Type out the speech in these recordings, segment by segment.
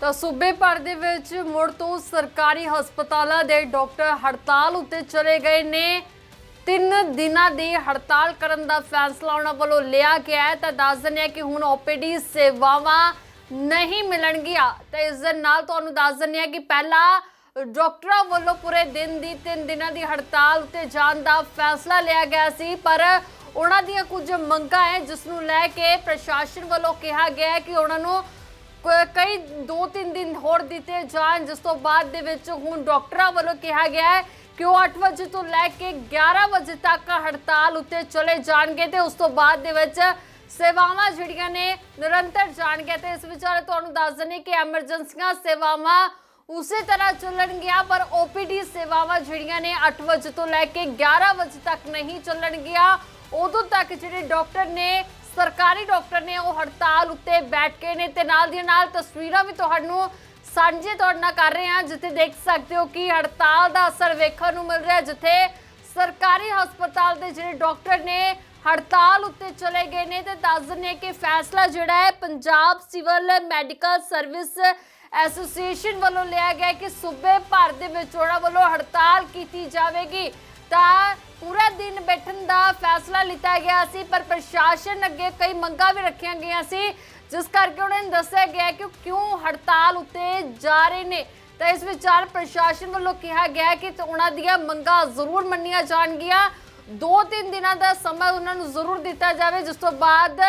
ਤਾਂ ਸੂਬੇ ਭਰ ਦੇ ਵਿੱਚ ਮੁੜ ਤੋਂ ਸਰਕਾਰੀ ਹਸਪਤਾਲਾਂ ਦੇ ਡਾਕਟਰ ਹੜਤਾਲ ਉੱਤੇ ਚਲੇ ਗਏ ਨੇ। ਤਿੰਨ ਦਿਨਾਂ ਦੀ ਹੜਤਾਲ ਕਰਨ ਦਾ ਫੈਸਲਾ ਉਹਨਾਂ ਵੱਲੋਂ ਲਿਆ ਗਿਆ ਹੈ। ਤਾਂ ਦੱਸ ਦਿੰਦੇ ਹਾਂ ਕਿ ਹੁਣ ਓਪੀਡੀ ਸੇਵਾਵਾਂ ਨਹੀਂ ਮਿਲਣਗੀਆਂ। ਤਾਂ ਇਸ ਦੇ ਨਾਲ ਤੁਹਾਨੂੰ ਦੱਸ ਦਿੰਦੇ ਹਾਂ ਕਿ ਪਹਿਲਾਂ ਡਾਕਟਰਾਂ ਵੱਲੋਂ ਪੂਰੇ ਦਿਨ ਦੀ ਤਿੰਨ ਦਿਨਾਂ ਦੀ ਹੜਤਾਲ ਉੱਤੇ ਜਾਣ ਦਾ ਫੈਸਲਾ ਲਿਆ ਗਿਆ ਸੀ। ਪਰ ਉਹਨਾਂ ਦੀਆਂ ਕੁਝ ਮੰਗਾਂ ਹੈ, ਜਿਸ ਨੂੰ ਲੈ ਕੇ ਪ੍ਰਸ਼ਾਸਨ ਵੱਲੋਂ ਕਿਹਾ ਗਿਆ ਹੈ ਕਿ ਉਹਨਾਂ ਨੂੰ ਕ- ਕਈ 2-3 ਦਿਨ ਹੋਰ ਦਿੱਤੇ ਜਾਣ। ਜਿਸ ਤੋਂ ਬਾਅਦ ਦੇ ਵਿੱਚ ਹੁਣ ਡਾਕਟਰਾਂ ਵੱਲੋਂ ਕਿਹਾ ਗਿਆ ਹੈ ਕਿ ਉਹ 8 ਵਜੇ ਤੋਂ ਲੈ ਕੇ 11 ਵਜੇ ਤੱਕ ਹੜਤਾਲ ਉੱਤੇ ਚਲੇ ਜਾਣਗੇ ਤੇ ਉਸ ਤੋਂ ਬਾਅਦ ਦੇ ਵਿੱਚ ਸੇਵਾਵਾਂ ਜਿਹੜੀਆਂ ਨੇ ਨਿਰੰਤਰ ਜਾਣਗੀਆਂ ਤੇ ਇਸ ਵਿਚਾਰੇ ਤੁਹਾਨੂੰ ਦੱਸ ਦਿੰਦੇ ਕਿ ਐਮਰਜੈਂਸੀਆਂ ਸੇਵਾਵਾਂ ਉਸੇ ਤਰ੍ਹਾਂ ਚੱਲਣਗੀਆਂ, ਪਰ ਓਪੀਡੀ ਸੇਵਾਵਾਂ ਜਿਹੜੀਆਂ ਨੇ 8 ਵਜੇ ਤੋਂ ਲੈ ਕੇ 11 ਵਜੇ ਤੱਕ ਨਹੀਂ ਚੱਲਣਗੀਆਂ। ਉਦੋਂ ਤੱਕ ਜਿਹੜੇ ਡਾਕਟਰ ਨੇ ਸਰਕਾਰੀ ਡਾਕਟਰ ਨੇ ਉਹ ਹੜਤਾਲ ਉੱਤੇ ਬੈਠ ਕੇ ਨੇ ਤੇ ਨਾਲ ਦੀ ਨਾਲ ਤਸਵੀਰਾਂ ਵੀ ਤੁਹਾਨੂੰ ਸਾਂਝੇ ਤੁਹਾਡੇ ਨਾਲ ਕਰ ਰਹੇ ਹਾਂ, ਜਿੱਥੇ ਦੇਖ ਸਕਦੇ ਹੋ ਕਿ ਹੜਤਾਲ ਦਾ ਅਸਰ ਵੇਖਣ ਨੂੰ ਮਿਲ ਰਿਹਾ ਜਿੱਥੇ ਸਰਕਾਰੀ ਹਸਪਤਾਲ ਦੇ ਜਿਹੜੇ ਡਾਕਟਰ ਨੇ ਹੜਤਾਲ ਉੱਤੇ ਚਲੇ ਗਏ ਨੇ ਤੇ ਦੱਸ ਦਿੰਦੇ ਕਿ ਫੈਸਲਾ ਜਿਹੜਾ ਹੈ Punjab civil medical service association ਵੱਲੋਂ ਲਿਆ ਗਿਆ ਕਿ ਸੂਬੇ ਭਰ ਦੇ ਵਿੱਚ ਉਹਨਾਂ ਵੱਲੋਂ ਹੜਤਾਲ ਕੀਤੀ ਜਾਵੇਗੀ। ਤਾਂ ਪੂਰਾ ਦਿਨ ਬੈਠਣ ਦਾ ਫੈਸਲਾ ਲਿੱਤਾ ਗਿਆ ਸੀ, ਪਰ ਪ੍ਰਸ਼ਾਸਨ ਅੱਗੇ ਕਈ ਮੰਗਾਂ ਵੀ ਰੱਖੀਆਂ ਗਈਆਂ ਸੀ। ਜਿਸ ਕਰਕੇ ਉਹਨਾਂ ਨੇ ਦੱਸਿਆ ਗਿਆ ਕਿ ਕਿਉਂ ਹੜਤਾਲ ਉੱਤੇ ਜਾ ਰਹੇ ਨੇ। ਤਾਂ ਇਸ ਵਿਚਾਰ ਪ੍ਰਸ਼ਾਸਨ ਵੱਲੋਂ ਕਿਹਾ ਗਿਆ ਕਿ ਉਹਨਾਂ ਦੀਆਂ ਮੰਗਾਂ ਜ਼ਰੂਰ ਮੰਨੀਆਂ ਜਾਣਗੀਆਂ। ਦੋ ਤਿੰਨ ਦਿਨਾਂ ਦਾ ਸਮਾਂ ਉਹਨਾਂ ਨੂੰ ਜ਼ਰੂਰ ਦਿੱਤਾ ਜਾਵੇ, ਜਿਸ ਤੋਂ ਬਾਅਦ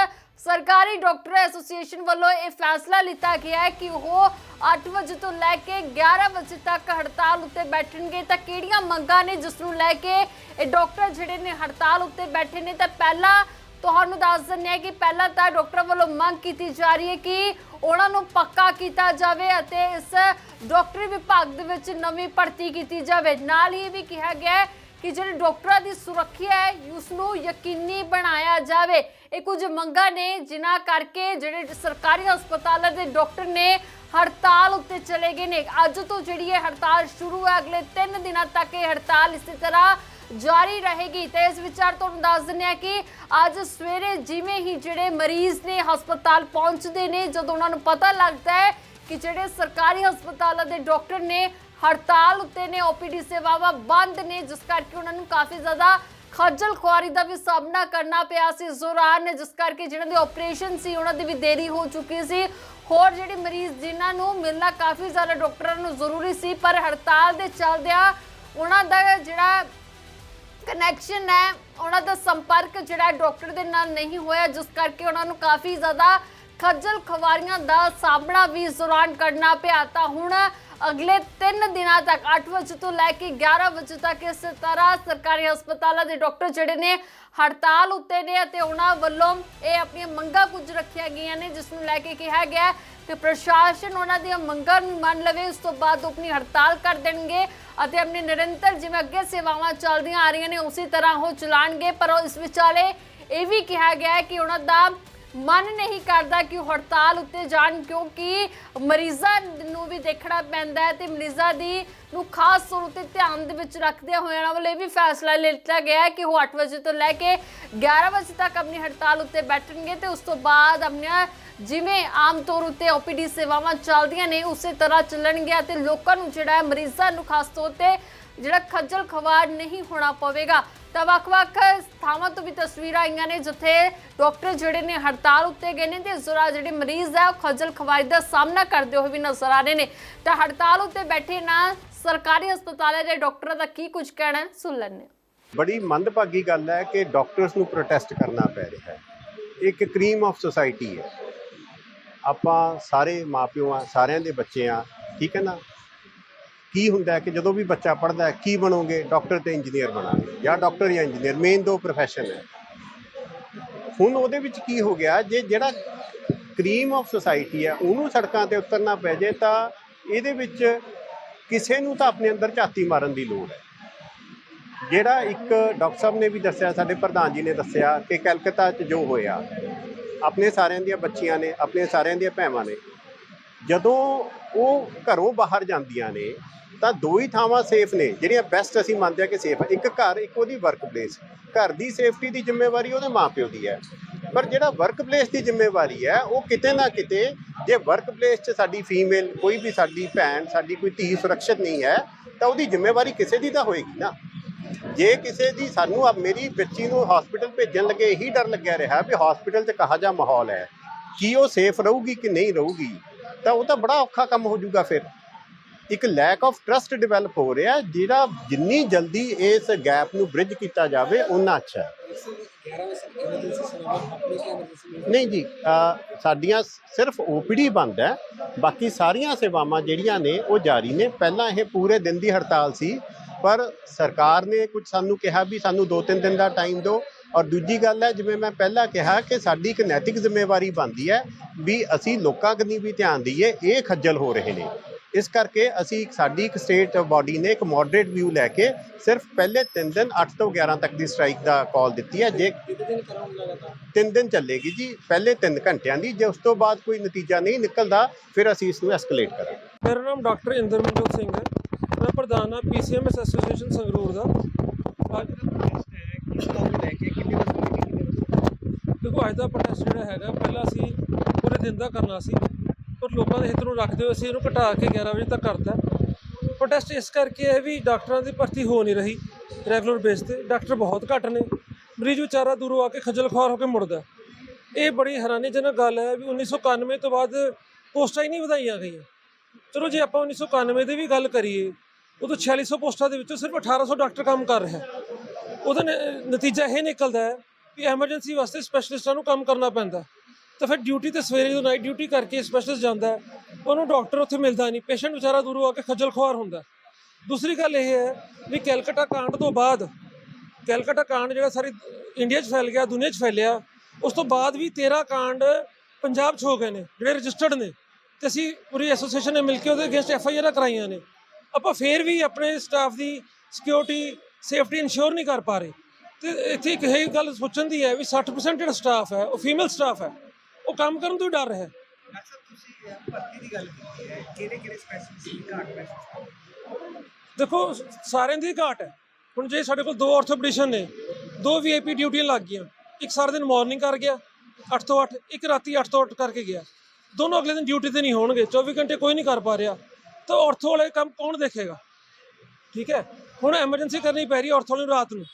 ਸਰਕਾਰੀ ਡਾਕਟਰ ਐਸੋਸੀਏਸ਼ਨ ਵੱਲੋਂ ਇਹ ਫੈਸਲਾ ਲਿੱਤਾ ਗਿਆ ਹੈ ਕਿ ਉਹ 8 ਵਜੇ ਤੋਂ ਲੈ ਕੇ 11 ਵਜੇ ਤੱਕ ਹੜਤਾਲ ਉੱਤੇ ਬੈਠਣਗੇ। ਤਾਂ ਕਿਹੜੀਆਂ ਮੰਗਾਂ ਨੇ ਜਿਸ ਨੂੰ ਲੈ ਕੇ ਇਹ ਡਾਕਟਰ ਜਿਹੜੇ ਨੇ ਹੜਤਾਲ ਉੱਤੇ ਬੈਠੇ ਨੇ? ਤਾਂ ਪਹਿਲਾਂ ਤੁਹਾਨੂੰ ਦੱਸ ਦਿੰਦੇ ਹਾਂ ਕਿ ਪਹਿਲਾਂ ਤਾਂ ਡਾਕਟਰ ਵੱਲੋਂ ਮੰਗ ਕੀਤੀ ਜਾ ਰਹੀ ਹੈ ਕਿ ਉਹਨਾਂ ਨੂੰ ਪੱਕਾ ਕੀਤਾ ਜਾਵੇ ਅਤੇ ਇਸ ਡਾਕਟਰੀ ਵਿਭਾਗ ਦੇ ਵਿੱਚ ਨਵੀਂ ਭਰਤੀ ਕੀਤੀ ਜਾਵੇ। ਨਾਲ ਹੀ ਵੀ ਕਿਹਾ ਗਿਆ ਹੈ ਕਿ ਜਿਹੜੇ ਡਾਕਟਰਾਂ ਦੀ ਸੁਰੱਖਿਆ ਹੈ, ਉਸ ਨੂੰ ਯਕੀਨੀ ਬਣਾਇਆ ਜਾਵੇ। ਇਹ ਕੁਝ ਮੰਗਾਂ ਨੇ, ਜਿਨ੍ਹਾਂ ਕਰਕੇ ਜਿਹੜੇ ਸਰਕਾਰੀ ਹਸਪਤਾਲਾਂ ਦੇ ਡਾਕਟਰ ਨੇ ਹੜਤਾਲ ਉੱਤੇ ਚਲੇ ਗਏ ਨੇ। ਅੱਜ ਤੋਂ ਜਿਹੜੀ ਇਹ ਹੜਤਾਲ ਸ਼ੁਰੂ ਹੈ, ਅਗਲੇ 3 ਦਿਨਾਂ ਤੱਕ ਇਹ ਹੜਤਾਲ ਇਸੇ ਤਰ੍ਹਾਂ ਜਾਰੀ ਰਹੇਗੀ। ਤੇ ਇਸ ਵਿਚਾਰ ਤੁਹਾਨੂੰ ਦੱਸ ਦਿੰਦੇ ਆ ਕਿ ਅੱਜ ਸਵੇਰੇ ਜਿਵੇਂ ਹੀ ਜਿਹੜੇ ਮਰੀਜ਼ ਨੇ ਹਸਪਤਾਲ ਪਹੁੰਚਦੇ ਨੇ, ਜਦੋਂ ਉਹਨਾਂ ਨੂੰ ਪਤਾ ਲੱਗਦਾ ਹੈ ਕਿ ਜਿਹੜੇ ਸਰਕਾਰੀ ਹਸਪਤਾਲਾਂ ਦੇ ਡਾਕਟਰ ਨੇ ਹੜਤਾਲ ਉੱਤੇ ਨੇ ਓਪੀਡੀ ਸੇਵਾਵਾਂ ਬੰਦ ਨੇ, ਜਿਸ ਕਰਕੇ ਉਹਨਾਂ ਨੂੰ ਕਾਫੀ ਜ਼ਿਆਦਾ ਖੱਜਲ ਖੁਆਰੀ ਦਾ ਵੀ ਸਾਹਮਣਾ ਕਰਨਾ ਪਿਆ ਸੀ ਇਸ ਦੌਰਾਨ, ਜਿਸ ਕਰਕੇ ਜਿਹਨਾਂ ਦੇ ਆਪਰੇਸ਼ਨ ਸੀ, ਉਹਨਾਂ ਦੀ ਵੀ ਦੇਰੀ ਹੋ ਚੁੱਕੀ ਸੀ। ਹੋਰ ਜਿਹੜੇ ਮਰੀਜ਼ ਜਿਨ੍ਹਾਂ ਨੂੰ ਮਿਲਣਾ ਕਾਫੀ ਜ਼ਿਆਦਾ ਡਾਕਟਰਾਂ ਨੂੰ ਜ਼ਰੂਰੀ ਸੀ, ਪਰ ਹੜਤਾਲ ਦੇ ਚੱਲਦਿਆਂ ਉਹਨਾਂ ਦਾ ਜਿਹੜਾ ਕਨੈਕਸ਼ਨ ਹੈ, ਉਹਨਾਂ ਦਾ ਸੰਪਰਕ ਜਿਹੜਾ ਹੈ ਡਾਕਟਰ ਦੇ ਨਾਲ ਨਹੀਂ ਹੋਇਆ, ਜਿਸ ਕਰਕੇ ਉਹਨਾਂ ਨੂੰ ਕਾਫੀ ਜ਼ਿਆਦਾ ਖੱਜਲ ਖਵਾਰੀਆਂ ਦਾ ਸਾਹਮਣਾ ਵੀ ਇਸ ਦੌਰਾਨ ਕਰਨਾ ਪਿਆ। ਤਾਂ ਹੁਣ ਅਗਲੇ 3 ਦਿਨਾਂ ਤੱਕ 8 ਵਜੇ ਤੋਂ ਲੈ ਕੇ 11 ਵਜੇ ਤੱਕ ਇਸ ਤਰ੍ਹਾਂ ਸਰਕਾਰੀ ਹਸਪਤਾਲਾਂ ਦੇ ਡਾਕਟਰ ਜਿਹੜੇ ਨੇ, ਹੜਤਾਲ ਉੱਤੇ ਨੇ ਅਤੇ ਉਹਨਾਂ ਵੱਲੋਂ ਇਹ ਆਪਣੀਆਂ ਮੰਗਾਂ ਕੁਝ ਰੱਖੀਆਂ ਗਈਆਂ ਨੇ, ਜਿਸ ਨੂੰ ਲੈ ਕੇ ਕਿਹਾ ਗਿਆ ਕਿ ਪ੍ਰਸ਼ਾਸਨ ਉਹਨਾਂ ਦੀਆਂ ਮੰਗਾਂ ਨੂੰ ਮੰਨ ਲਵੇ, ਉਸ ਤੋਂ ਬਾਅਦ ਉਹ ਆਪਣੀ ਹੜਤਾਲ ਕਰ ਦੇਣਗੇ ਅਤੇ ਆਪਣੇ ਨਿਰੰਤਰ ਜਿਵੇਂ ਅੱਗੇ ਸੇਵਾਵਾਂ ਚੱਲਦੀਆਂ ਆ ਰਹੀਆਂ ਨੇ, ਉਸੇ ਤਰ੍ਹਾਂ ਉਹ ਚਲਾਣਗੇ। ਪਰ ਉਹ ਇਸ ਵਿਚਾਲੇ ਇਹ ਵੀ ਕਿਹਾ ਗਿਆ ਹੈ ਕਿ ਉਹਨਾਂ ਦਾ ਮਨ ਨਹੀਂ ਕਰਦਾ ਕਿ ਉਹ ਹੜਤਾਲ ਉੱਤੇ ਜਾਣ, ਕਿਉਂਕਿ ਮਰੀਜ਼ਾਂ ਨੂੰ ਵੀ ਦੇਖਣਾ ਪੈਂਦਾ ਹੈ ਤੇ ਮਰੀਜ਼ਾਂ ਦੀ ਨੂੰ ਖਾਸ ਤੌਰ ਉੱਤੇ ਧਿਆਨ ਦੇ ਵਿੱਚ ਰੱਖਦੇ ਹੋਏ ਉਹਨਾਂ ਵੱਲੋਂ ਇਹ ਵੀ ਫੈਸਲਾ ਲਿੱਤਾ ਗਿਆ ਕਿ ਉਹ 8 ਵਜੇ ਤੋਂ ਲੈ ਕੇ 11 ਵਜੇ ਤੱਕ ਆਪਣੀ ਹੜਤਾਲ ਉੱਤੇ ਬੈਠਣਗੇ ਤੇ ਉਸ ਤੋਂ ਬਾਅਦ ਆਪਣੀਆਂ ਜਿਵੇਂ ਆਮ ਤੌਰ ਉੱਤੇ ਓਪੀਡੀ ਸੇਵਾਵਾਂ ਚੱਲਦੀਆਂ ਨੇ, ਉਸੇ ਤਰ੍ਹਾਂ ਚੱਲਣਗੀਆਂ ਤੇ ਲੋਕਾਂ ਨੂੰ ਜਿਹੜਾ ਮਰੀਜ਼ਾਂ ਨੂੰ ਖਾਸ ਤੌਰ ਤੇ ਜਿਹੜਾ ਖੱਜਲ ਖਵਾਰ ਨਹੀਂ ਹੋਣਾ ਪਵੇਗਾ, ਤਾਂ ਵੱਖ-ਵੱਖ ਥਾਵਾਂ ਤੋਂ ਵੀ ਤਸਵੀਰਾਂ ਆਈਆਂ ਨੇ, ਜਿੱਥੇ ਡਾਕਟਰ ਜਿਹੜੇ ਨੇ ਹੜਤਾਲ ਉੱਤੇ ਗਏ ਨੇ ਤੇ ਜ਼ਰਾ ਜਿਹੜੇ ਮਰੀਜ਼ ਆ ਉਹ ਖੱਜਲ ਖਵਾਰੀ ਦਾ ਸਾਹਮਣਾ ਕਰਦੇ ਹੋਏ ਵੀ ਨਜ਼ਰ ਆ ਰਹੇ ਨੇ। ਤਾਂ ਹੜਤਾਲ ਉੱਤੇ ਬੈਠੇ ਨਾ ਸਰਕਾਰੀ ਹਸਪਤਾਲਾਂ ਦੇ ਡਾਕਟਰਾਂ ਦਾ ਕੀ ਕੁਝ ਕਹਿਣਾ ਸੁਣ ਲੈਂਦੇ ਬੜੀ ਮੰਦਭਾਗੀ ਗੱਲ ਹੈ ਕਿ ਡਾਕਟਰਸ ਨੂੰ ਪ੍ਰੋਟੈਸਟ ਕਰਨਾ ਪੈ ਰਿਹਾ ਹੈ। ਇੱਕ ਕਰੀਮ ਆਫ ਸੋਸਾਇਟੀ ਹੈ। ਆਪਾਂ ਸਾਰੇ ਮਾਪਿਓ ਆ, ਸਾਰਿਆਂ ਦੇ ਬੱਚੇ ਆ, ਠੀਕ ਹੈ ਨਾ? ਕੀ ਹੁੰਦਾ ਕਿ ਜਦੋਂ ਵੀ ਬੱਚਾ ਪੜ੍ਹਦਾ ਹੈ, ਕੀ ਬਣੋਗੇ? ਡਾਕਟਰ ਤੇ ਇੰਜੀਨੀਅਰ ਬਣਾਂਗੇ ਜਾਂ ਡਾਕਟਰ ਜਾਂ ਇੰਜੀਨੀਅਰ ਮੇਨ ਦੋ profession ਹੈ। ਹੁਣ ਉਹਦੇ ਵਿੱਚ ਕੀ ਹੋ ਗਿਆ, ਜੇ ਜਿਹੜਾ ਕਰੀਮ ਆਫ ਸੋਸਾਇਟੀ ਹੈ, ਉਹਨੂੰ ਸੜਕਾਂ ਤੇ ਉਤਰਨਾ ਪੈ ਜੇ ਤਾਂ ਇਹਦੇ ਵਿੱਚ ਕਿਸੇ ਨੂੰ ਤਾਂ ਆਪਣੇ ਅੰਦਰ ਝਾਤੀ ਮਾਰਨ ਦੀ ਲੋੜ ਹੈ। ਜਿਹੜਾ ਇੱਕ ਡਾਕਟਰ ਸਾਹਿਬ ਨੇ ਵੀ ਦੱਸਿਆ, ਸਾਡੇ ਪ੍ਰਧਾਨ ਜੀ ਨੇ ਦੱਸਿਆ ਕਿ ਕਲਕੱਤਾ 'ਚ ਜੋ ਹੋਇਆ, ਆਪਣੇ ਸਾਰਿਆਂ ਦੀਆਂ ਬੱਚੀਆਂ ਨੇ, ਆਪਣੇ ਸਾਰਿਆਂ ਦੀਆਂ ਭੈਣਾਂ ਨੇ, ਜਦੋਂ ਉਹ ਘਰੋਂ ਬਾਹਰ ਜਾਂਦੀਆਂ ਨੇ ਤਾਂ ਦੋ ਹੀ ਥਾਵਾਂ ਸੇਫ ਨੇ, ਜਿਹੜੀਆਂ ਬੈਸਟ ਅਸੀਂ ਮੰਨਦੇ ਆ ਕਿ ਸੇਫ ਹੈ ਇੱਕ ਘਰ, ਇੱਕ ਉਹਦੀ ਵਰਕ ਪਲੇਸ ਘਰ ਦੀ ਸੇਫਟੀ ਦੀ ਜ਼ਿੰਮੇਵਾਰੀ ਉਹਦੇ ਮਾਪਿਓ ਦੀ ਹੈ। ਪਰ ਜਿਹੜਾ ਵਰਕ ਪਲੇਸ ਦੀ ਜ਼ਿੰਮੇਵਾਰੀ ਹੈ, ਉਹ ਕਿਤੇ ਨਾ ਕਿਤੇ ਜੇ ਵਰਕ ਪਲੇਸ 'ਚ ਸਾਡੀ ਫੀਮੇਲ ਕੋਈ ਵੀ ਸਾਡੀ ਭੈਣ, ਸਾਡੀ ਕੋਈ ਧੀ ਸੁਰੱਖਿਅਤ ਨਹੀਂ ਹੈ, ਤਾਂ ਉਹਦੀ ਜ਼ਿੰਮੇਵਾਰੀ ਕਿਸੇ ਦੀ ਤਾਂ ਹੋਏਗੀ ਨਾ। ਜੇ ਕਿਸੇ ਦੀ ਸਾਨੂੰ ਆ ਮੇਰੀ ਬੱਚੀ ਨੂੰ ਹਸਪੀਟਲ ਭੇਜਣ ਲੱਗੇ ਇਹੀ ਡਰ ਲੱਗਿਆ ਰਿਹਾ ਵੀ ਹਸਪੀਟਲ 'ਚ ਕਹਾ ਜਾ ਮਾਹੌਲ ਹੈ। ਕੀ ਉਹ ਸੇਫ ਰਹੂਗੀ ਕਿ ਨਹੀਂ ਰਹੂਗੀ? ਤਾਂ ਉਹ ਤਾਂ ਬੜਾ ਔਖਾ ਕੰਮ ਹੋ ਜਾਊਗਾ ਫਿਰ। ਇੱਕ ਲੈਕ ਆਫ ਟਰਸਟ ਡਿਵੈਲਪ ਹੋ ਰਿਹਾ ਜਿਹੜਾ ਜਿੰਨੀ ਜਲਦੀ ਇਸ ਗੈਪ ਨੂੰ ਬ੍ਰਿਜ ਕੀਤਾ ਜਾਵੇ ਉਨਾ ਅੱਛਾ ਹੈ। ਨਹੀਂ ਜੀ ਸਾਡੀਆਂ ਸਿਰਫ ਓਪੀਡੀ ਬੰਦ ਹੈ, ਬਾਕੀ ਸਾਰੀਆਂ ਸੇਵਾਵਾਂ ਜਿਹੜੀਆਂ ਨੇ, ਉਹ ਜਾਰੀ ਨੇ। ਪਹਿਲਾਂ ਇਹ ਪੂਰੇ ਦਿਨ ਦੀ ਹੜਤਾਲ ਸੀ, ਪਰ ਸਰਕਾਰ ਨੇ ਕੁਝ ਸਾਨੂੰ ਕਿਹਾ ਵੀ ਸਾਨੂੰ 2-3 ਦਿਨ ਦਾ ਟਾਈਮ ਦਿਓ। ਔਰ ਦੂਜੀ ਗੱਲ ਹੈ, ਜਿਵੇਂ ਮੈਂ ਪਹਿਲਾਂ ਕਿਹਾ ਕਿ ਸਾਡੀ ਇੱਕ ਨੈਤਿਕ ਜ਼ਿੰਮੇਵਾਰੀ ਬਣਦੀ ਹੈ ਵੀ ਅਸੀਂ ਲੋਕਾਂ ਕਨੀ ਵੀ ਧਿਆਨ ਦਈਏ, ਇਹ ਖੱਜਲ ਹੋ ਰਹੇ ਨੇ। ਇਸ ਕਰਕੇ ਅਸੀਂ ਸਾਡੀ ਇੱਕ ਸਟੇਟ ਬਾਡੀ ਨੇ ਇੱਕ ਮੋਡਰੇਟ ਵਿਊ ਲੈ ਕੇ ਸਿਰਫ ਪਹਿਲੇ 3 ਦਿਨ 8 ਤੋਂ 11 ਤੱਕ ਦੀ ਸਟ੍ਰਾਈਕ ਦਾ ਕਾਲ ਦਿੱਤੀ ਹੈ। ਜੇ ਤਿੰਨ ਦਿਨ ਚੱਲੇਗੀ ਜੀ ਪਹਿਲੇ 3 ਘੰਟਿਆਂ ਦੀ। ਜੇ ਉਸ ਤੋਂ ਬਾਅਦ ਕੋਈ ਨਤੀਜਾ ਨਹੀਂ ਨਿਕਲਦਾ ਫਿਰ ਅਸੀਂ ਇਸ ਨੂੰ ਐਸਕੇਲੇਟ ਕਰਾਂਗੇ। ਮੇਰਾ ਨਾਮ ਡਾਕਟਰ ਇੰਦਰਮਨਜੋਤ ਸਿੰਘ ਹੈ। ਮੈਂ ਪ੍ਰਧਾਨ ਹਾਂ ਪੀਸੀਐਮਐਸ ਐਸੋਸੀਏਸ਼ਨ ਸੰਗਰੂਰ ਦਾ। ਅੱਜ ਦੇਖੋ ਅੱਜ ਦਾ ਪ੍ਰੋਟੈਸਟ ਜਿਹੜਾ ਹੈਗਾ ਪਹਿਲਾਂ ਅਸੀਂ ਪੂਰੇ ਦਿਨ ਦਾ ਕਰਨਾ ਸੀ। ਪਰ ਲੋਕਾਂ ਦੇ ਹਿੱਤ ਨੂੰ ਰੱਖਦੇ ਹੋਏ ਅਸੀਂ ਇਹਨੂੰ ਘਟਾ ਕੇ 11 ਵਜੇ ਤੱਕ ਕਰਤਾ। ਪ੍ਰੋਟੈਸਟ ਇਸ ਕਰਕੇ ਹੈ ਵੀ ਡਾਕਟਰਾਂ ਦੀ ਭਰਤੀ ਹੋ ਨਹੀਂ ਰਹੀ ਰੈਗੂਲਰ ਬੇਸ ਤੇ। ਡਾਕਟਰ ਬਹੁਤ ਘੱਟ ਨੇ। ਮਰੀਜ਼ ਵਿਚਾਰਾ ਦੂਰੋਂ ਆ ਕੇ ਖੱਜਲ ਖੁਆਰ ਹੋ ਕੇ ਮੁੜਦਾ। ਇਹ ਬੜੀ ਹੈਰਾਨੀਜਨਕ ਗੱਲ ਹੈ ਵੀ 1991 ਤੋਂ ਬਾਅਦ ਪੋਸਟਾਂ ਹੀ ਨਹੀਂ ਵਧਾਈਆਂ ਗਈਆਂ। ਚਲੋ ਜੇ ਆਪਾਂ 1991 ਦੀ ਵੀ ਗੱਲ ਕਰੀਏ, ਉਦੋਂ 4600 ਪੋਸਟਾਂ ਦੇ ਵਿੱਚੋਂ ਸਿਰਫ 1800 ਡਾਕਟਰ ਕੰਮ ਕਰ ਰਿਹਾ। ਉਹਦਾ ਨ- ਨਤੀਜਾ ਇਹ ਨਿਕਲਦਾ ਹੈ ਕਿ ਐਮਰਜੈਂਸੀ ਵਾਸਤੇ ਸਪੈਸ਼ਲਿਸਟਾਂ ਨੂੰ ਕੰਮ ਕਰਨਾ ਪੈਂਦਾ। ਤਾਂ ਫਿਰ ਡਿਊਟੀ ਤੇ ਸਵੇਰੇ ਜਦੋਂ ਨਾਈਟ ਡਿਊਟੀ ਕਰਕੇ ਸਪੈਸ਼ਲਿਸਟ ਜਾਂਦਾ ਉਹਨੂੰ ਡਾਕਟਰ ਉੱਥੇ ਮਿਲਦਾ ਨਹੀਂ ਪੇਸ਼ੈਂਟ ਵਿਚਾਰਾ ਦੂਰੋਂ ਆ ਕੇ ਖੱਜਲ ਖੁਆਰ ਹੁੰਦਾ ਦੂਸਰੀ ਗੱਲ ਇਹ ਹੈ ਵੀ ਕੈਲਕਟਾ ਕਾਂਡ ਤੋਂ ਬਾਅਦ, ਕੈਲਕਟਾ ਕਾਂਡ ਜਿਹੜਾ ਸਾਰੀ ਇੰਡੀਆ 'ਚ ਫੈਲ ਗਿਆ, ਦੁਨੀਆ 'ਚ ਫੈਲਿਆ, ਉਸ ਤੋਂ ਬਾਅਦ ਵੀ 13 ਕਾਂਡ ਪੰਜਾਬ 'ਚ ਹੋ ਗਏ ਨੇ, ਜਿਹੜੇ ਰਜਿਸਟਰਡ ਨੇ। ਤੇ ਅਸੀਂ ਪੂਰੀ ਐਸੋਸੀਏਸ਼ਨ ਨੇ ਮਿਲ ਕੇ ਉਹਦੇ ਅਗੇਂਸਟ ਐਫ ਆਈ ਆਰ ਕਰਾਈਆਂ ਨੇ। ਆਪਾਂ ਫੇਰ ਵੀ ਆਪਣੇ ਸਟਾਫ ਦੀ ਸਿਕਿਉਰਿਟੀ ਸੇਫਟੀ ਇਨਸ਼ੋਰ ਨਹੀਂ ਕਰ ਪਾ ਰਹੇ। ਤੇ ਇੱਥੇ ਇੱਕ ਇਹ ਗੱਲ ਸੋਚਣ ਦੀ ਹੈ ਵੀ 60% ਜਿਹੜਾ ਸਟਾਫ ਹੈ, ਉਹ ਫੀਮੇਲ ਸਟਾਫ ਹੈ। ਉਹ ਕੰਮ ਕਰਨ ਤੋਂ ਹੀ ਡਰ ਰਿਹਾ। ਹੈ ਡਾਕਟਰ ਸਾਹਿਬ ਤੁਸੀਂ ਅਹ, ਭਰਤੀ ਦੀ ਗੱਲ ਕੀਤੀ ਹੈ। ਕਿਹੜੇ ਕਿਹੜੇ ਸਪੈਸ਼ਲਿਸਟ ਦੀ ਘਾਟ ਮਹਿਸੂਸ ਦੇਖੋ ਸਾਰਿਆਂ ਦੀ ਘਾਟ ਹੈ। ਹੁਣ ਜੇ ਸਾਡੇ ਕੋਲ ਦੋ ਆਰਥੋਪੈਡਿਸ਼ਨ ਨੇ ਦੋ ਵੀਆਈਪੀ ਡਿਊਟੀਆਂ ਲੱਗ ਗਈਆਂ ਇੱਕ ਸਾਰਾ ਦਿਨ ਮਾਰਨਿੰਗ ਕਰ ਗਿਆ 8 ਤੋਂ 8 ਇੱਕ ਰਾਤੀ 8 ਤੋਂ 8 ਕਰਕੇ ਗਿਆ। ਦੋਨੋਂ ਅਗਲੇ ਦਿਨ ਡਿਊਟੀ ਤੇ ਨਹੀਂ ਹੋਣਗੇ 24 ਘੰਟੇ ਕੋਈ ਨਹੀਂ ਕਰ ਪਾ ਰਿਹਾ। ਤਾਂ ਆਰਥੋ ਵਾਲੇ ਕੰਮ ਕੌਣ ਦੇਖੇਗਾ? ਠੀਕ ਹੈ? ਹੁਣ ਐਮਰਜੈਂਸੀ ਕਰਨੀ ਪੈ ਰਹੀ ਆਰਥੋ ਨੂੰ ਰਾਤ ਨੂੰ।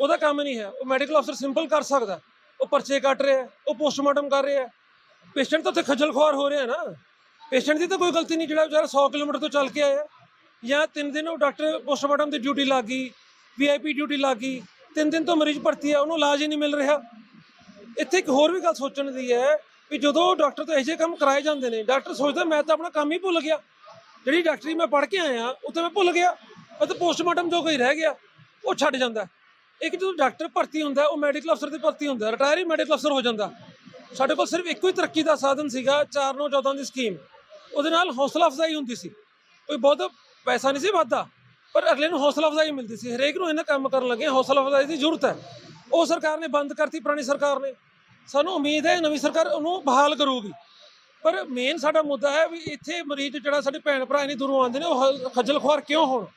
ਉਹਦਾ ਕੰਮ ਨਹੀਂ ਹੈ। ਉਹ ਮੈਡੀਕਲ ਅਫਸਰ ਸਿੰਪਲ ਕਰ ਸਕਦਾ। ਉਹ ਪਰਚੇ ਕੱਟ ਰਿਹਾ, ਉਹ ਪੋਸਟਮਾਰਟਮ ਕਰ ਰਿਹਾ। ਪੇਸ਼ੈਂਟ ਤਾਂ ਉੱਥੇ ਖੱਜਲ ਖੁਆਰ ਹੋ ਰਿਹਾ ਨਾ। ਪੇਸ਼ੈਂਟ ਦੀ ਤਾਂ ਕੋਈ ਗਲਤੀ ਨਹੀਂ, ਜਿਹੜਾ ਵਿਚਾਰਾ 100 ਕਿਲੋਮੀਟਰ ਤੋਂ ਚੱਲ ਕੇ ਆਇਆ। ਜਾਂ ਤਿੰਨ ਦਿਨ ਉਹ ਡਾਕਟਰ ਪੋਸਟਮਾਰਟਮ ਦੀ ਡਿਊਟੀ ਲੱਗ ਗਈ ਵੀਆਈਪੀ ਡਿਊਟੀ ਲੱਗ ਗਈ। ਤਿੰਨ ਦਿਨ ਤੋਂ ਮਰੀਜ਼ ਭਰਤੀ ਹੈ ਉਹਨੂੰ ਇਲਾਜ ਹੀ ਨਹੀਂ ਮਿਲ ਰਿਹਾ। ਇੱਥੇ ਇੱਕ ਹੋਰ ਵੀ ਗੱਲ ਸੋਚਣ ਦੀ ਹੈ ਵੀ ਜਦੋਂ ਡਾਕਟਰ ਤੋਂ ਇਹੋ ਜਿਹੇ ਕੰਮ ਕਰਾਏ ਜਾਂਦੇ ਨੇ, ਡਾਕਟਰ ਸੋਚਦਾ ਮੈਂ ਤਾਂ ਆਪਣਾ ਕੰਮ ਹੀ ਭੁੱਲ ਗਿਆ। ਜਿਹੜੀ ਡਾਕਟਰੀ ਮੈਂ ਪੜ੍ਹ ਕੇ ਆਇਆ, ਉੱਥੇ ਮੈਂ ਭੁੱਲ ਗਿਆ। ਉਹ ਪੋਸਟਮਾਰਟਮ ਜੋ ਕੋਈ ਰਹਿ ਗਿਆ, ਉਹ ਛੱਡ ਜਾਂਦਾ। ਇੱਕ ਜਦੋਂ ਡਾਕਟਰ ਭਰਤੀ ਹੁੰਦਾ, ਉਹ ਮੈਡੀਕਲ ਅਫਸਰ ਦੀ ਭਰਤੀ ਹੁੰਦਾ ਰਿਟਾਇਰ ਹੀ ਮੈਡੀਕਲ ਅਫਸਰ ਹੋ ਜਾਂਦਾ। ਸਾਡੇ ਕੋਲ ਸਿਰਫ ਇੱਕੋ ਹੀ ਤਰੱਕੀ ਦਾ ਸਾਧਨ ਸੀਗਾ 4914 ਦੀ ਸਕੀਮ ਉਹਦੇ ਨਾਲ ਹੌਸਲਾ ਅਫਜ਼ਾਈ ਹੁੰਦੀ ਸੀ। ਕੋਈ ਬਹੁਤ ਪੈਸਾ ਨਹੀਂ ਸੀ ਵੱਧਦਾ, ਪਰ ਅਗਲੇ ਨੂੰ ਹੌਸਲਾ ਅਫਜ਼ਾਈ ਮਿਲਦੀ ਸੀ। ਹਰੇਕ ਨੂੰ ਇਹਨਾਂ ਕੰਮ ਕਰਨ ਲੱਗੇ, ਹੌਸਲਾ ਅਫਜ਼ਾਈ ਦੀ ਜ਼ਰੂਰਤ ਹੈ। ਉਹ ਸਰਕਾਰ ਨੇ ਬੰਦ ਕਰਤੀ, ਪੁਰਾਣੀ ਸਰਕਾਰ ਨੇ। ਸਾਨੂੰ ਉਮੀਦ ਹੈ ਨਵੀਂ ਸਰਕਾਰ ਉਹਨੂੰ ਬਹਾਲ ਕਰੂਗੀ। ਪਰ ਮੇਨ ਸਾਡਾ ਮੁੱਦਾ ਹੈ ਵੀ ਇੱਥੇ ਮਰੀਜ਼ ਜਿਹੜਾ ਸਾਡੇ ਭੈਣ ਭਰਾ ਨਹੀਂ ਦੂਰੋਂ ਆਉਂਦੇ ਨੇ, ਉਹ ਹ- ਖੱਜਲ ਖੁਆਰ ਕਿਉਂ ਹੋਣ?